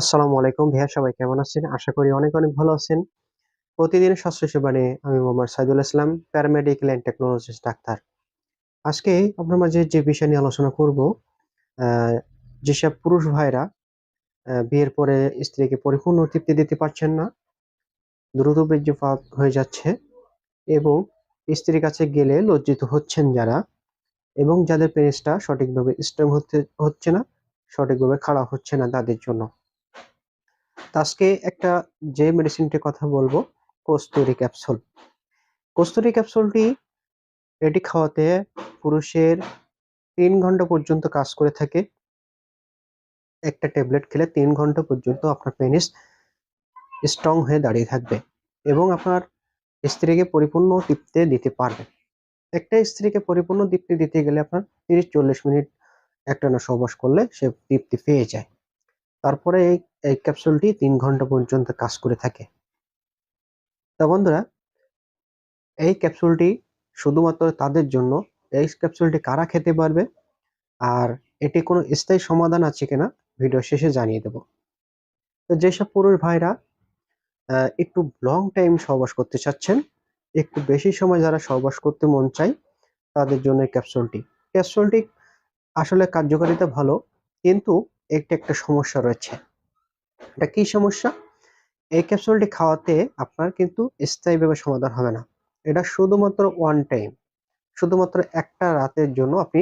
আসসালামু আলাইকুম ভাইয়া, সবাই কেমন আছেন? আশা করি অনেক অনেক ভালো আছেন। প্রতিদিন স্বাস্থ্য সেবা নিয়ে আমি Mohammad Saidul Islam paramedical and technologist doctor. আজকে আপনার মাঝে যে বিষয় নিয়ে আলোচনা করব যেসব পুরুষ ভাইরা বিয়ের পরে স্ত্রীকে পরিপূর্ণ তৃপ্তি দিতে পারছেন না, দ্রুত বীর্যপাত হয়ে যাচ্ছে এবং স্ত্রীর কাছে গেলে লজ্জিত হচ্ছেন যারা এবং যাদের পেনিসটা সঠিকভাবে স্ট্রং হতে হচ্ছে না, সঠিকভাবে খাড়া হচ্ছে না তাদের জন্য। আজকে একটা যে মেডিসিনটির কথা বলব কস্তুরি ক্যাপসুল কস্তুরি ক্যাপসুলটি এটি খাওয়াতে পুরুষের তিন ঘণ্টা পর্যন্ত কাজ করে থাকে। একটা ট্যাবলেট খেলে তিন ঘণ্টা পর্যন্ত আপনার পেনিস স্ট্রং হয়ে দাঁড়িয়ে থাকবে এবং আপনার স্ত্রীকে পরিপূর্ণ তৃপ্তি দিতে পারবে। একটা স্ত্রীকে পরিপূর্ণ তৃপ্তি দিতে গেলে আপনার তিরিশ চল্লিশ মিনিট একটানা সহবাস করলে সে তৃপ্তি পেয়ে যায়। তারপরে এই এই ক্যাপসুলটি তিন ঘণ্টা পর্যন্ত কাজ করে থাকে। তা বন্ধুরা, এই ক্যাপসুলটি শুধুমাত্র তাদের জন্য, এই ক্যাপসুলটি কারা খেতে পারবে? আর এটি কোনো স্থায়ী সমাধান আছে কিনা ভিডিও শেষে জানিয়ে দেব। তো যেসব পুরুষ ভাইরা একটু লং টাইম সহবাস করতে চাচ্ছেন, একটু বেশি সময় যারা সহবাস করতে মন চায়, তাদের জন্য ক্যাপসুলটি ক্যাপসুলটি আসলে কার্যকারিতা ভালো, কিন্তু একটা একটা সমস্যা রয়েছে। এটা কি সমস্যা? এই ক্যাপসুলটি খাওয়াতে আপনার কিন্তু স্থায়ীভাবে সমাধান হবে না। এটা শুধুমাত্র ওয়ান টাইম শুধুমাত্র একটা রাতের জন্য আপনি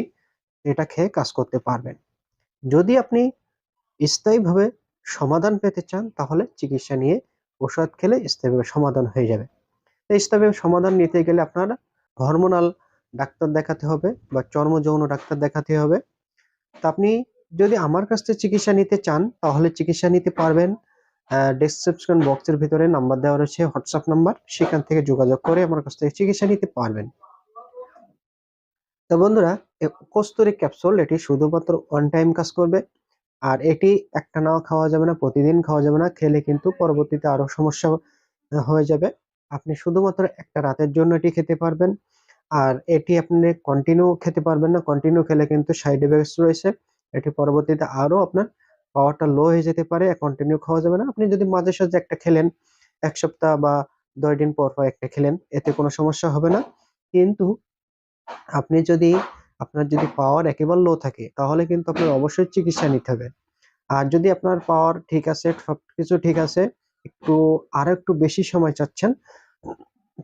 এটা খেয়ে কাজ করতে পারবেন। যদি আপনি স্থায়ীভাবে সমাধান পেতে চান, তাহলে চিকিৎসা নিয়ে ওষুধ খেলে স্থায়ীভাবে সমাধান হয়ে যাবে। স্থায়ীভাবে সমাধান নিতে গেলে আপনার হরমোনাল ডাক্তার দেখাতে হবে বা চর্ম যৌন ডাক্তার দেখাতে হবে। তা আপনি যদি আমার কাছ থেকে চিকিৎসা নিতে চান, তাহলে চিকিৎসা নিতে পারবেন। ডেসক্রিপশন বক্সের ভিতরে নাম্বার দেওয়া রয়েছে হোয়াটসঅ্যাপ নাম্বার সেখান থেকে যোগাযোগ করে আমার কাছ থেকে চিকিৎসা নিতে পারবেন। তো বন্ধুরা কস্তুরি ক্যাপসুল এটি শুধুমাত্র ওয়ান টাইম কাজ করবে। আর এটি একটা নাও খাওয়া যাবে না, প্রতিদিন খাওয়া যাবে না, খেলে কিন্তু পরবর্তীতে আরও সমস্যা হয়ে যাবে। আপনি শুধুমাত্র একটা রাতের জন্য এটি খেতে পারবেন। আর এটি আপনি কন্টিনিউ খেতে পারবেন না। কন্টিনিউ খেলে কিন্তু সাইড এফেক্টস রয়েছে। এটি পরবর্তীতে আরও আপনার পাওয়ারটা লো হয়ে যেতে পারে কন্টিনিউ খাওয়া যাবে না। আপনি যদি মাঝে সাঝে একটা খেলেন, এক সপ্তাহ বা দশ দিন পর পর একটা খেলেন, এতে কোনো সমস্যা হবে না। কিন্তু আপনি যদি, আপনার যদি পাওয়ার একেবারে লো থাকে, তাহলে কিন্তু আপনার অবশ্যই চিকিৎসা নিতে হবে। আর যদি আপনার পাওয়ার ঠিক আছে সব কিছু ঠিক আছে, একটু আরও একটু বেশি সময় চাচ্ছেন,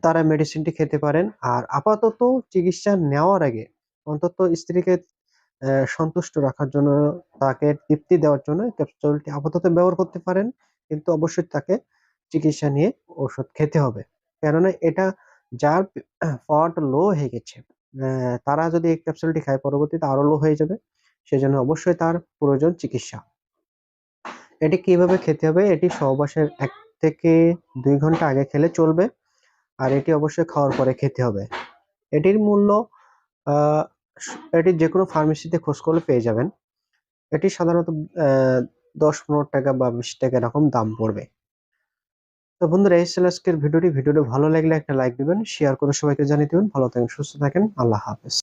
তারা মেডিসিনটি খেতে পারেন। আর আপাতত চিকিৎসা নেওয়ার আগে অন্তত স্ত্রীকে সন্তুষ্ট রাখার জন্য তাকে তৃপ্তি দেওয়ার জন্য ক্যাপসুলটি আপাতত ব্যবহার করতে পারেন, কিন্তু অবশ্যই তাকে চিকিৎসা নিয়ে ওষুধ খেতে হবে। কেননা এটা যার পাওয়ারটা লো হয়ে গেছে। তারা যদি এই ক্যাপসুলটি খায়, পরবর্তীতে আরও লো হয়ে যাবে, সেজন্য অবশ্যই তার প্রয়োজন চিকিৎসা। এটি কীভাবে খেতে হবে? এটি সহবাসের এক থেকে দুই ঘণ্টা আগে খেলে চলবে, আর এটি অবশ্যই খাওয়ার পরে খেতে হবে। এটির মূল্য এটি যে কোনো ফার্মেসিতে খোঁজ করলে পেয়ে যাবেন। এটি সাধারণত দশ পনেরো টাকা বা বিশ টাকা এরকম দাম পড়বে। তো বন্ধুরা, এই আজকের ভিডিওটি। ভিডিওটি ভালো লাগলে একটা লাইক দিবেন শেয়ার করে সবাইকে জানিয়ে দিবেন। ভালো থাকেন, সুস্থ থাকেন। আল্লাহ হাফেজ।